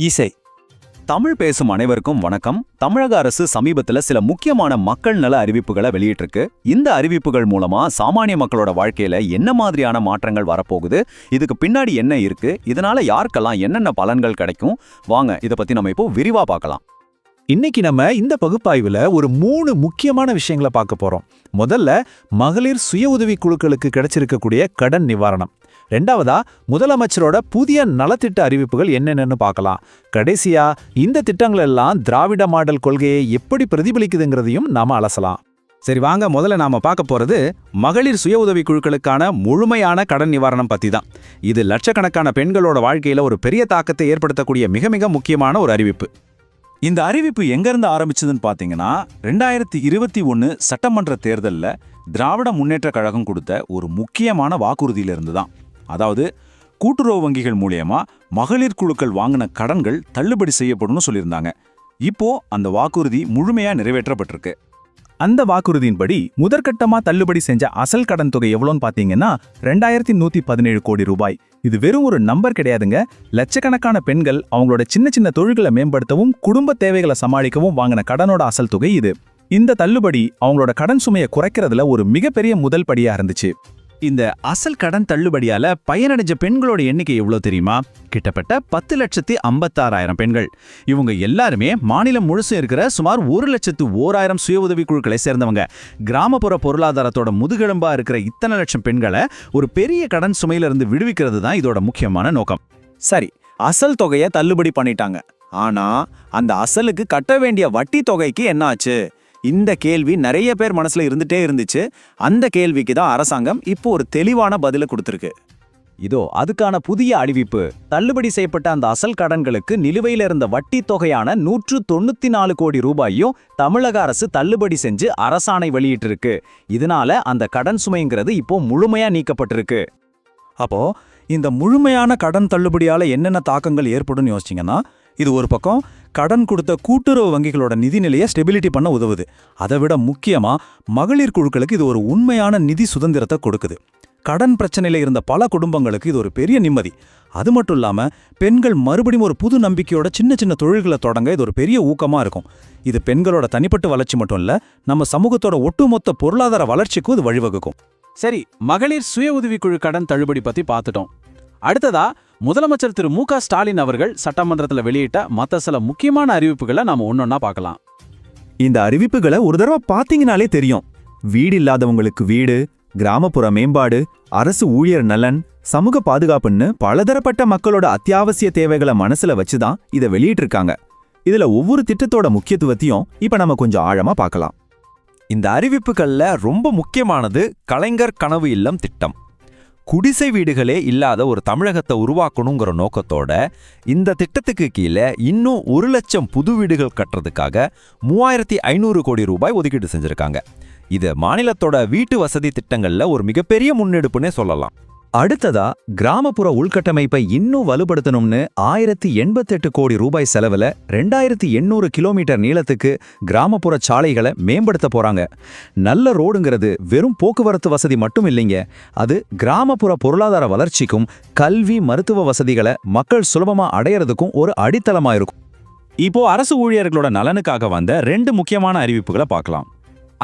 இசை. தமிழ் பேசும் அனைவருக்கும் வணக்கம். தமிழக அரசு சமீபத்தில் சில முக்கியமான மக்கள் நல அறிவிப்புகளை வெளியிட்டிருக்கு. இந்த அறிவிப்புகள் மூலமா சாமானிய மக்களோட வாழ்க்கையில என்ன மாதிரியான மாற்றங்கள் வரப்போகுது? இதுக்கு பின்னாடி என்ன இருக்கு? இதனால யாருக்கெல்லாம் என்னென்ன பலன்கள் கிடைக்கும்? வாங்க இதை பத்தி நம்ம இப்போ விரிவா பார்க்கலாம். இன்னைக்கு நம்ம இந்த பகுப்பாய்வில் ஒரு மூணு முக்கியமான விஷயங்களை பார்க்க போகிறோம் முதல்ல மகளிர் சுய உதவி குழுக்களுக்கு கிடைச்சிருக்கக்கூடிய கடன் நிவாரணம். ரெண்டாவதா முதலமைச்சரோட புதிய நலத்திட்ட அறிவிப்புகள் என்னென்னு பார்க்கலாம். கடைசியா இந்த திட்டங்கள் எல்லாம் திராவிட மாடல் கொள்கையை எப்படி பிரதிபலிக்குதுங்கிறதையும் நாம அலசலாம். சரி வாங்க. முதல்ல நாம பார்க்க போறது மகளிர் சுய உதவி குழுக்களுக்கான முழுமையான கடன் நிவாரணம் பத்தி தான் இது லட்சக்கணக்கான பெண்களோட வாழ்க்கையில ஒரு பெரிய தாக்கத்தை ஏற்படுத்தக்கூடிய மிக மிக முக்கியமான ஒரு அறிவிப்பு. இந்த அறிவிப்பு எங்கிருந்து ஆரம்பிச்சதுன்னு பார்த்தீங்கன்னா ரெண்டாயிரத்தி இருபத்தி ஒன்னு சட்டமன்ற தேர்தல்ல திராவிட முன்னேற்றக் கழகம் கொடுத்த ஒரு முக்கியமான வாக்குறுதியிலிருந்து தான். அதாவது கூட்டுறவு வங்கிகள் மூலியமா மகளிர் குழுக்கள் வாங்கின கடன்கள் தள்ளுபடி செய்யப்படும்னு சொல்லியிருந்தாங்க. இப்போ அந்த வாக்குறுதி முழுமையா நிறைவேற்றப்பட்டிருக்கு. அந்த வாக்குறுதியின்படி முதற்கட்டமா தள்ளுபடி செஞ்ச அசல் கடன் தொகை எவ்வளோன்னு பாத்தீங்கன்னா ரெண்டாயிரத்தி நூத்தி பதினேழு கோடி ரூபாய். இது வெறும் ஒரு நம்பர் கிடையாதுங்க. லட்சக்கணக்கான பெண்கள் அவங்களோட சின்ன சின்ன தொழில்களை மேம்படுத்தவும் குடும்ப தேவைகளை சமாளிக்கவும் வாங்கின கடனோட அசல் தொகை இது. இந்த தள்ளுபடி அவங்களோட கடன் சுமையை குறைக்கிறதுல ஒரு மிகப்பெரிய முதல் படியா இருந்துச்சு. இந்த அசல் கடன் தள்ளுபடியால பயனடைஞ்ச பெண்களோட எண்ணிக்கை எவ்வளவு தெரியுமா? கிட்டத்தட்ட பத்து லட்சத்தி ஐம்பத்தாறாயிரம் பெண்கள். இவங்க எல்லாருமே மாநிலம் முழுசும் இருக்கிற சுமார் ஒரு லட்சத்து ஓராயிரம் சுய உதவி குழுக்களை சேர்ந்தவங்க. கிராமப்புற பொருளாதாரத்தோட முதுகெலும்பா இருக்கிற இத்தனை லட்சம் பெண்களை ஒரு பெரிய கடன் சுமையிலிருந்து விடுவிக்கிறது தான் இதோட முக்கியமான நோக்கம். சரி அசல் தொகையை தள்ளுபடி பண்ணிட்டாங்க. ஆனா அந்த அசலுக்கு கட்ட வேண்டிய வட்டி தொகைக்கு என்ன ஆச்சு? இந்த கேள்வி நிறைய பேர் மனசுல இருந்துட்டே இருந்துச்சு. அந்த கேள்விக்கு தான் அரசாங்கம் இப்போ ஒரு தெளிவான பதில கொடுத்துருக்கு. இதோ அதுக்கான புதிய அறிவிப்பு. தள்ளுபடி செய்யப்பட்ட அந்த அசல் கடன்களுக்கு நிலுவையில் இருந்த வட்டி தொகையான நூற்று தொண்ணூத்தி நாலு கோடி ரூபாயும் தமிழக அரசு தள்ளுபடி செஞ்சு அரசாணை வெளியிட்டிருக்கு. இதனால அந்த கடன் சுமைங்கிறது இப்போ முழுமையா நீக்கப்பட்டிருக்கு. அப்போ இந்த முழுமையான கடன் தள்ளுபடியால என்னென்ன தாக்கங்கள் ஏற்படும்னு யோசிச்சிங்கன்னா இது ஒரு பக்கம் கடன் கொடுத்த கூட்டுறவு வங்கிகளோட நிதிநிலையை ஸ்டெபிலிட்டி பண்ண உதவுது. அதை விட முக்கியமாக மகளிர் குழுக்களுக்கு இது ஒரு உண்மையான நிதி சுதந்திரத்தை கொடுக்குது. கடன் பிரச்சனையில் இருந்த பல குடும்பங்களுக்கு இது ஒரு பெரிய நிம்மதி. அது மட்டும் இல்லாமல் பெண்கள் மறுபடியும் ஒரு புது நம்பிக்கையோட சின்ன சின்ன தொழில்களை தொடங்க இது ஒரு பெரிய ஊக்கமாக இருக்கும். இது பெண்களோட தனிப்பட்ட வளர்ச்சி மட்டும் இல்லை நம்ம சமூகத்தோட ஒட்டுமொத்த பொருளாதார வளர்ச்சிக்கும் இது வழிவகுக்கும். சரி மகளிர் சுய உதவிக்குழு கடன் தள்ளுபடி பற்றி பார்த்துட்டோம் அடுத்ததா முதலமைச்சர் திரு மு க ஸ்டாலின் அவர்கள் சட்டமன்றத்தில் வெளியிட்ட மற்ற சில முக்கியமான அறிவிப்புகளை நாம ஒன்னொன்னா பார்க்கலாம். இந்த அறிவிப்புகளை ஒரு தடவை பார்த்தீங்கனாலே தெரியும். வீடு இல்லாதவங்களுக்கு வீடு கிராமப்புற மேம்பாடு அரசு ஊழியர் நலன் சமூக பாதுகாப்புன்னு பலதரப்பட்ட மக்களோட அத்தியாவசிய தேவைகளை மனசுல வச்சுதான் இதை வெளியிட்டிருக்காங்க. இதுல ஒவ்வொரு திட்டத்தோட முக்கியத்துவத்தையும் இப்ப நம்ம கொஞ்சம் ஆழமா பார்க்கலாம். இந்த அறிவிப்புகள்ல ரொம்ப முக்கியமானது கலைஞர் கனவு இல்லம் திட்டம். குடிசை வீடுகளே இல்லாத ஒரு தமிழகத்தை உருவாக்கணுங்கிற நோக்கத்தோட இந்த திட்டத்துக்கு கீழே இன்னும் ஒரு லட்சம் புது வீடுகள் கட்டுறதுக்காக மூவாயிரத்தி ஐநூறு கோடி ரூபாய் ஒதுக்கீடு செஞ்சுருக்காங்க. இது மாநிலத்தோட வீட்டு வசதி திட்டங்கள்ல ஒரு மிகப்பெரிய முன்னெடுப்புன்னே சொல்லலாம். அடுத்ததா கிராமப்புற உள்கட்டமைப்பை இன்னும் வலுப்படுத்தணும்னு ஆயிரத்தி எண்பத்தெட்டு கோடி ரூபாய் செலவுல ரெண்டாயிரத்தி எண்ணூறு கிலோமீட்டர் நீளத்துக்கு கிராமப்புற சாலைகளை மேம்படுத்த போறாங்க. நல்ல ரோடுங்கிறது வெறும் போக்குவரத்து வசதி மட்டும் இல்லைங்க. அது கிராமப்புற பொருளாதார வளர்ச்சிக்கும் கல்வி மருத்துவ வசதிகளை மக்கள் சுலபமா அடையறதுக்கும் ஒரு அடித்தளமாயிருக்கும். இப்போ அரசு ஊழியர்களோட நலனுக்காக வந்த ரெண்டு முக்கியமான அறிவிப்புகளை பார்க்கலாம்.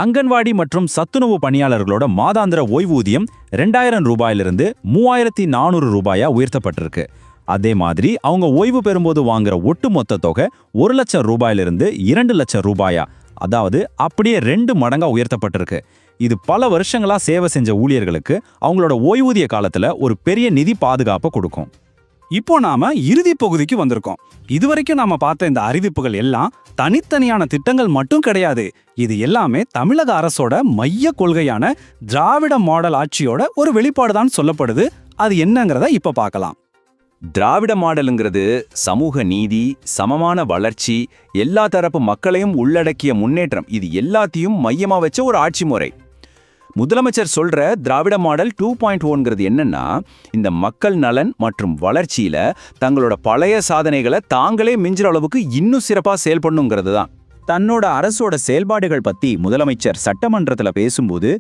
அங்கன்வாடி மற்றும் சத்துணவு பணியாளர்களோட மாதாந்திர ஓய்வூதியம் ரெண்டாயிரம் ரூபாயிலிருந்து மூவாயிரத்தி நானூறு ரூபாயா உயர்த்தப்பட்டிருக்கு. அதே மாதிரி அவங்க ஓய்வு பெறும்போது வாங்குற ஒட்டுமொத்த தொகை ஒரு லட்சம் ரூபாயிலிருந்து இரண்டு லட்சம் ரூபாயா அதாவது அப்படியே ரெண்டு மடங்கா உயர்த்தப்பட்டிருக்கு. இது பல வருஷங்களா சேவை செஞ்ச ஊழியர்களுக்கு அவங்களோட ஓய்வூதிய காலத்துல ஒரு பெரிய நிதி பாதுகாப்பை கொடுக்கும். இப்போ நாம இறுதி பகுதிக்கு வந்திருக்கோம். இதுவரைக்கும் நாம பார்த்த இந்த அறிவிப்புகள் எல்லாம் தனித்தனியான திட்டங்கள் மட்டும் கிடையாது. இது எல்லாமே தமிழக அரசோட மைய கொள்கையான திராவிட மாடல் ஆட்சியோட ஒரு வெளிப்பாடு தான் சொல்லப்படுது. அது என்னங்கிறத இப்ப பார்க்கலாம். திராவிட மாடலுங்கிறது சமூக நீதி சமமான வளர்ச்சி எல்லா தரப்பு மக்களையும் உள்ளடக்கிய முன்னேற்றம். இது எல்லாத்தையும் மையமா வச்ச ஒரு ஆட்சி முறை. முதலமைச்சர் சொல்ற திராவிட மாடல் டூ பாயிண்ட் ஓன்கிறது என்னன்னா இந்த மக்கள் நலன் மற்றும் வளர்ச்சியில தங்களோட பழைய சாதனைகளை தாங்களே மிஞ்சுற அளவுக்கு இன்னும் சிறப்பா செயல்படணுங்கிறது தான். தன்னோட அரசோட செயல்பாடுகள் பத்தி முதலமைச்சர் சட்டமன்றத்தில் பேசும்போது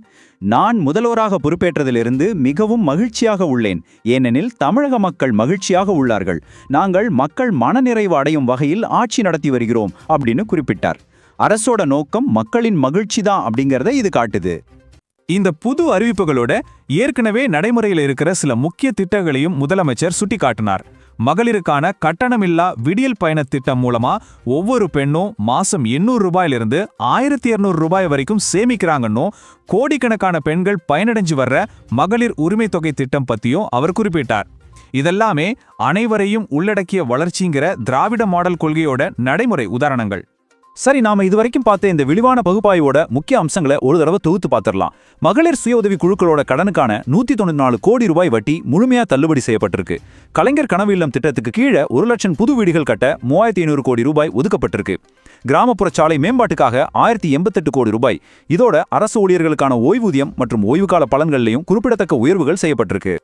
நான் முதல்வராக பொறுப்பேற்றதிலிருந்து மிகவும் மகிழ்ச்சியாக உள்ளேன். ஏனெனில் தமிழக மக்கள் மகிழ்ச்சியாக உள்ளார்கள். நாங்கள் மக்கள் மனநிறைவு அடையும் வகையில் ஆட்சி நடத்தி வருகிறோம் அப்படின்னு குறிப்பிட்டார். அரசோட நோக்கம் மக்களின் மகிழ்ச்சி தான் அப்படிங்கிறத இது காட்டுது. இந்த புது அறிவிப்புகளோட ஏற்கனவே நடைமுறையில் இருக்கிற சில முக்கிய திட்டங்களையும் முதலமைச்சர் சுட்டிக்காட்டினார். மகளிருக்கான கட்டணமில்லா விடியல் பயண திட்டம் மூலமா ஒவ்வொரு பெண்ணும் மாசம் எண்ணூறு ரூபாயிலிருந்து ஆயிரத்தி இருநூறு ரூபாய் வரைக்கும் சேமிக்கிறாங்கன்னும் கோடிக்கணக்கான பெண்கள் பயனடைஞ்சு வர்ற மகளிர் உரிமை தொகை திட்டம் பத்தியும் அவர் குறிப்பிட்டார். இதெல்லாமே அனைவரையும் உள்ளடக்கிய வளர்ச்சிங்கிற திராவிட மாடல் கொள்கையோட நடைமுறை உதாரணங்கள். சரி நாம இதுவரைக்கும் பார்த்த இந்த விரிவான பகுப்பாய்வோட முக்கிய அம்சங்களை ஒரு தடவை தொகுத்து பார்த்திடலாம். மகளிர் சுய உதவி குழுக்களோட கடனுக்கான நூத்தி தொண்ணூத்தி நாலு கோடி ரூபாய் வட்டி முழுமையா தள்ளுபடி செய்யப்பட்டிருக்கு. கலைஞர் கனவு இல்லம் திட்டத்துக்கு கீழே ஒரு லட்சம் புது வீடுகள் கட்ட மூவாயிரத்தி ஐநூறு கோடி ரூபாய் ஒதுக்கப்பட்டிருக்கு. கிராமப்புற சாலை மேம்பாட்டுக்காக ஆயிரத்தி எண்பத்தெட்டு கோடி ரூபாய். இதோட அரசு ஊழியர்களுக்கான ஓய்வூதியம் மற்றும் ஓய்வுகால பலன்களிலையும் குறிப்பிடத்தக்க உயர்வுகள் செய்யப்பட்டிருக்கு.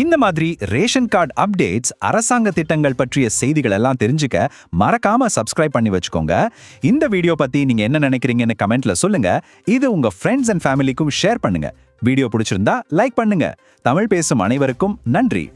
இந்த மாதிரி ரேஷன் கார்டு அப்டேட்ஸ் அரசாங்க திட்டங்கள் பற்றிய செய்திகள் எல்லாம் தெரிஞ்சுக்க மறக்காம சப்ஸ்கிரைப் பண்ணி வச்சுக்கோங்க. இந்த வீடியோ பத்தி நீங்க என்ன நினைக்கிறீங்கன்னு கமெண்ட்ல சொல்லுங்க. இது உங்க ஃப்ரெண்ட்ஸ் அண்ட் ஃபேமிலிக்கும் ஷேர் பண்ணுங்க. வீடியோ பிடிச்சிருந்தா லைக் பண்ணுங்க. தமிழ் பேசும் அனைவருக்கும் நன்றி.